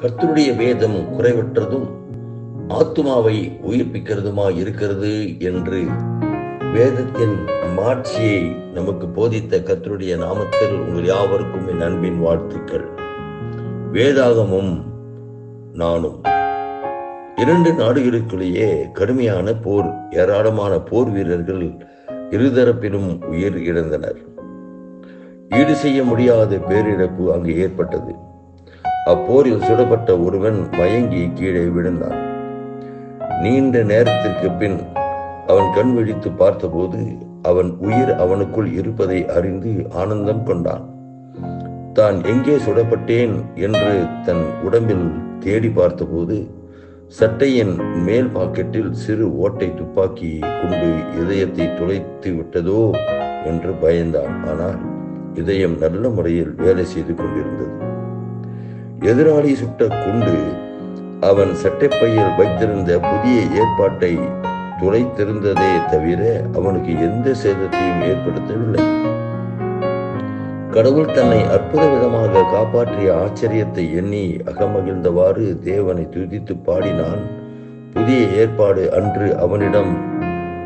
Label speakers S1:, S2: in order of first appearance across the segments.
S1: கர்த்தருடைய வேதம் குறைவற்றதும் ஆத்துமாவை உயிர்ப்பிக்கிறதுமா இருக்கிறது என்று வேதத்தின் மாட்சியை நமக்கு போதித்த கர்த்தருடைய நாமத்தில் உங்கள் யாவருக்கும் என் அன்பின் வாழ்த்துக்கள். வேதாகமும் நானும். இரண்டு நாடுகளுக்குள்ளேயே கடுமையான போர் ஏராளமான போர் வீரர்கள் இருதரப்பிலும் உயிர் இழந்தனர். ஈடு செய்ய முடியாத பேரிழப்பு அங்கு ஏற்பட்டது. அப்போரில் சுடப்பட்ட ஒருவன் மயங்கி கீழே விழுந்தான். நீண்ட நேரத்திற்கு பின் அவன் கண் விழித்து பார்த்தபோது அவன் உயிர் அவனுக்குள் இருப்பதை அறிந்து ஆனந்தம் கொண்டான். தான் எங்கே சுடப்பட்டேன்? என்று தன் உடம்பில் தேடி பார்த்தபோது சட்டையின் மேல் பாக்கெட்டில் சிறு ஓட்டை துப்பாக்கி கொண்டு இதயத்தை துளைத்து விட்டதோ என்று பயந்தான். ஆனால் இதயம் நல்ல முறையில் வேலை செய்து கொண்டிருந்தது. எதிராளி சுட்ட குண்டு அவன் சட்டைப்பையில் வைத்திருந்த புதிய ஏற்பாட்டை துளைத்திருந்ததே தவிர அவனுக்கு எந்த சேதத்தையும் ஏற்படுத்தவில்லை. கடவுள் தன்னை அற்புத விதமாக காப்பாற்றிய ஆச்சரியத்தை எண்ணி அகமகிழ்ந்தவாறு தேவனை துதித்து பாடினான். புதிய ஏற்பாடு அன்று அவனிடம்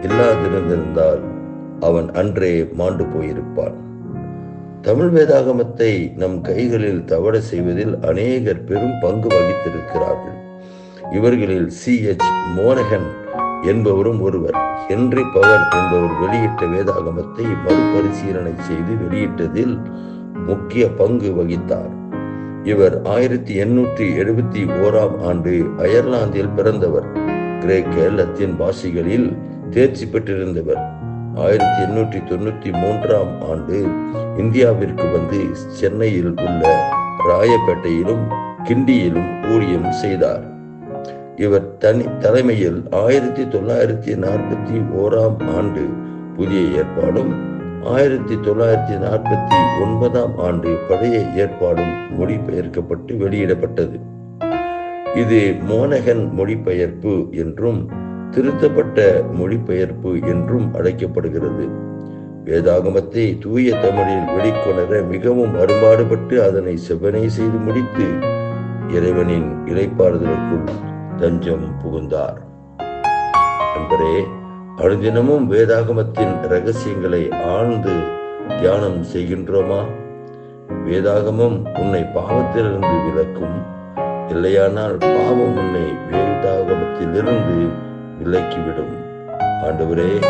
S1: இல்லாதிருந்திருந்தால் அவன் அன்றே மாண்டு போயிருப்பான். தமிழ் வேதாகமத்தை நம் கைகளில் தவற செய்வதில் அநேகர் பெரும் பங்கு வகித்திருக்கிறார்கள். இவர்களில் சி. எச். மோனகன் என்பவரும் ஒருவர் ஹென்றி பவர் என்பவர் வெளியிட்ட வேதாகமத்தை மறுபரிசீலனை செய்து வெளியிட்டதில் முக்கிய பங்கு வகித்தார். இவர் ஆயிரத்தி எண்ணூற்றி எழுபத்தி ஓராம் ஆண்டு அயர்லாந்தில் பிறந்தவர். கிரேக்க லத்தீன் பாஷைகளில் தேர்ச்சி பெற்றிருந்தவர். ஆயிரத்தி எண்ணூற்றி தொண்ணூத்தி மூன்றாம் ஆண்டு இந்தியாவிற்கு வந்து சென்னையில் உள்ள ராயப்பேட்டையிலும் கிண்டியிலும் ஊழியம் செய்தார். இவர் தனி தலைமையில் ஆயிரத்தி தொள்ளாயிரத்தி நாற்பத்தி ஓராம் ஆண்டு புதிய ஏற்பாடும் ஆயிரத்தி தொள்ளாயிரத்தி நாற்பத்தி ஒன்பதாம் ஆண்டு பழைய ஏற்பாடும் மொழிபெயர்க்கப்பட்டு வெளியிடப்பட்டது. இது மோனகன் மொழிபெயர்ப்பு என்றும் திருத்தப்பட்ட மொழிபெயர்ப்பு என்றும் அழைக்கப்படுகிறது. வேதாகமத்தை தூய தமிழில் வெளிக்கொணர மிகவும் அரும்பாடுபட்டு அதனை செவ்வனை செய்து முடித்து இறைவனின் இறைப்பாறுதலுக்குள் தஞ்சம் புகுந்தார். நண்பரே அனுதினமும் வேதாகமத்தின் ரகசியங்களை ஆழ்ந்து தியானம் செய்கின்றோமா? வேதாகமம் உன்னை பாவத்திலிருந்து விலக்கும் இல்லையானால் பாவம் உன்னை வேதாகமத்திலிருந்து விலக்கிவிடும். ஆண்டவரே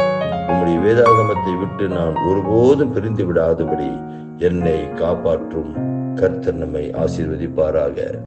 S1: உம்முடைய வேதாகமத்தை விட்டு நான் ஒருபோதும் பிரிந்து விடாதபடி என்னை காப்பாற்றும். கர்த்தர் நம்மை ஆசீர்வதிப்பாராக.